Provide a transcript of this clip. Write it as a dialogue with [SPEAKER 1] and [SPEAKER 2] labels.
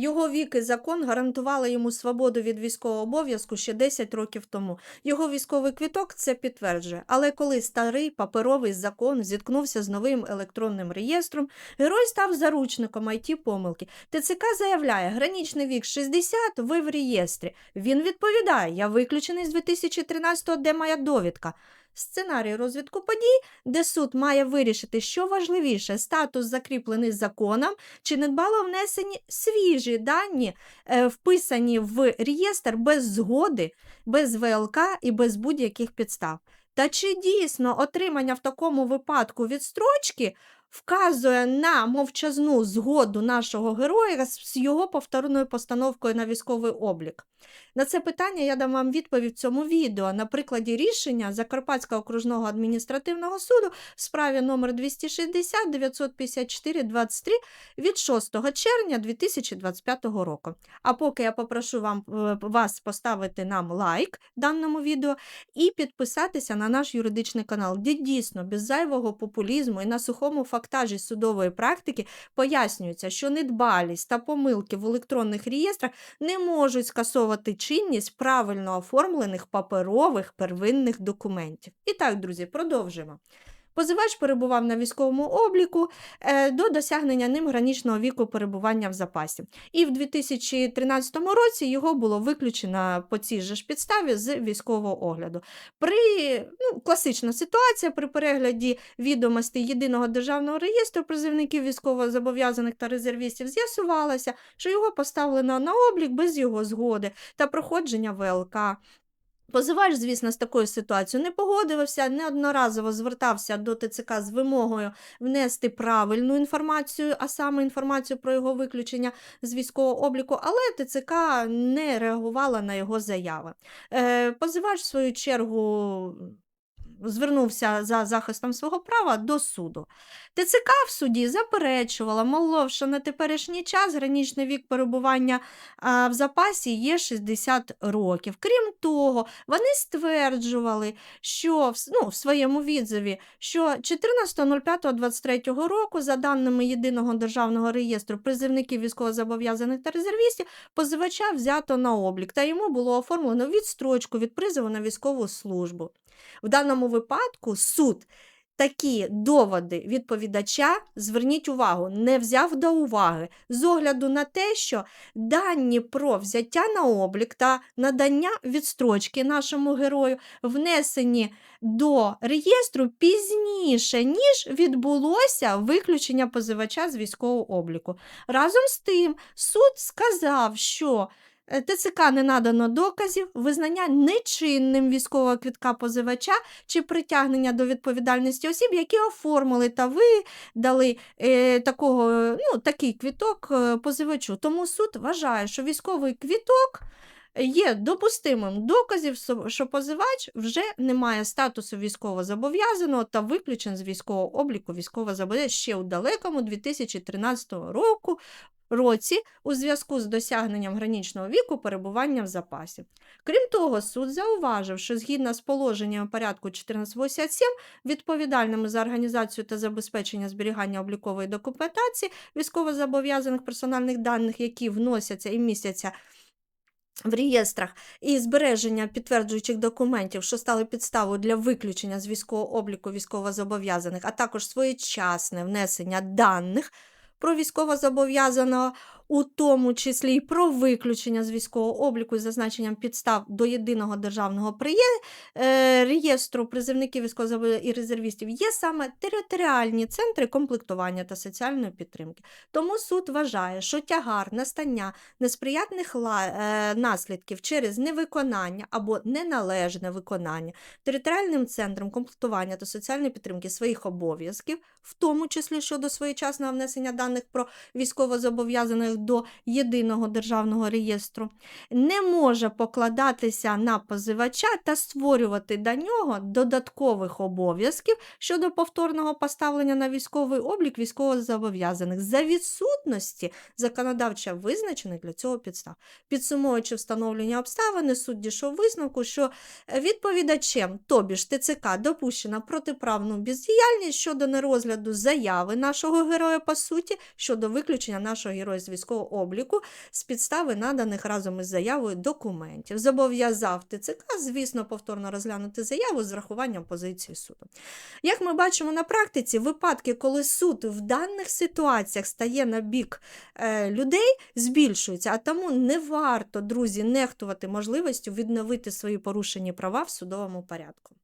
[SPEAKER 1] Його вік і закон гарантували йому свободу від військового обов'язку ще 10 років тому. Його військовий квіток це підтверджує. Але коли старий паперовий закон зіткнувся з новим електронним реєстром, герой став заручником it помилки. ТЦК заявляє, гранічний вік 60, ви в реєстрі. Він відповідає: Я виключений з 2013-го, де моя довідка. Сценарій розвитку подій, де суд має вирішити, що важливіше, статус закріплений законом, чи недбало внесені свіжі дані, е, вписані в реєстр без згоди, без ВЛК і без будь-яких підстав. Та чи дійсно отримання в такому випадку відстрочки вказує на мовчазну згоду нашого героя з його повторною постановкою на військовий облік? На це питання я дам вам відповідь в цьому відео на прикладі рішення Закарпатського окружного адміністративного суду в справі номер 260 954 23 від 6 червня 2025 року. А поки я попрошу вам, е, вас поставити нам лайк даному відео і підписатися на наш юридичний канал, де дійсно без зайвого популізму і на сухому фактажі судової практики пояснюється, що недбалість та помилки в електронних реєстрах не можуть скасовувати чинність правильно оформлених паперових первинних документів. І так, друзі, продовжуємо. Позивач перебував на військовому обліку е, до досягнення ним гранічного віку перебування в запасі. І в 2013 році його було виключено по цій же ж підставі з військового огляду. При ну, класична ситуація при перегляді відомостей єдиного державного реєстру призивників військовозобов'язаних та резервістів з'ясувалося, що його поставлено на облік без його згоди та проходження ВЛК. Позивач, звісно, з такою ситуацією не погодився, неодноразово звертався до ТЦК з вимогою внести правильну інформацію, а саме інформацію про його виключення з військового обліку, але ТЦК не реагувала на його заяви. Е, позивач, в свою чергу, звернувся за захистом свого права до суду. ТЦК в суді заперечувала, мовло, що на теперішній час гранічний вік перебування в запасі є 60 років. Крім того, вони стверджували, що ну, в своєму відзиві, що 14.05.23 року, за даними єдиного державного реєстру призивників військовозобов'язаних та резервістів, позивача взято на облік, та йому було оформлено відстрочку від призову на військову службу. В даному випадку суд такі доводи відповідача, зверніть увагу, не взяв до уваги з огляду на те, що дані про взяття на облік та надання відстрочки нашому герою внесені до реєстру пізніше, ніж відбулося виключення позивача з військового обліку. Разом з тим, суд сказав, що ТЦК не надано доказів, визнання нечинним військового квітка позивача чи притягнення до відповідальності осіб, які оформили та видали е, такого, ну, такий квіток е, позивачу. Тому суд вважає, що військовий квіток є допустимим доказів, що позивач вже не має статусу військовозобов'язаного та виключен з військового обліку військовозобов'язаного ще у далекому 2013 року. Році у зв'язку з досягненням гранічного віку перебування в запасі. Крім того, суд зауважив, що згідно з положенням порядку 1487, відповідальними за організацію та забезпечення зберігання облікової документації військовозобов'язаних персональних даних, які вносяться і містяться в реєстрах і збереження підтверджуючих документів, що стали підставою для виключення з військового обліку військовозобов'язаних, а також своєчасне внесення даних про військовозобов'язаного, у тому числі й про виключення з військового обліку із зазначенням підстав до єдиного державного е, реєстру призивників військовозобов'язаних і резервістів, є саме територіальні центри комплектування та соціальної підтримки. Тому суд вважає, що тягар настання несприятних е, наслідків через невиконання або неналежне виконання територіальним центром комплектування та соціальної підтримки своїх обов'язків, в тому числі щодо своєчасного внесення даних про військовозобов'язаних до єдиного державного реєстру, не може покладатися на позивача та створювати до нього додаткових обов'язків щодо повторного поставлення на військовий облік військовозобов'язаних за відсутності законодавчо визначених для цього підстав. Підсумовуючи встановлення обставини, суд дійшов висновку, що відповідачем, тобі ж ТЦК, допущена протиправну бездіяльність щодо нерозгляду заяви нашого героя по суті щодо виключення нашого героя з військового військового обліку з підстави наданих разом із заявою документів. Зобов'язав ТЦК, звісно, повторно розглянути заяву з врахуванням позиції суду. Як ми бачимо на практиці, випадки, коли суд в даних ситуаціях стає на бік е, людей, збільшуються, а тому не варто, друзі, нехтувати можливістю відновити свої порушені права в судовому порядку.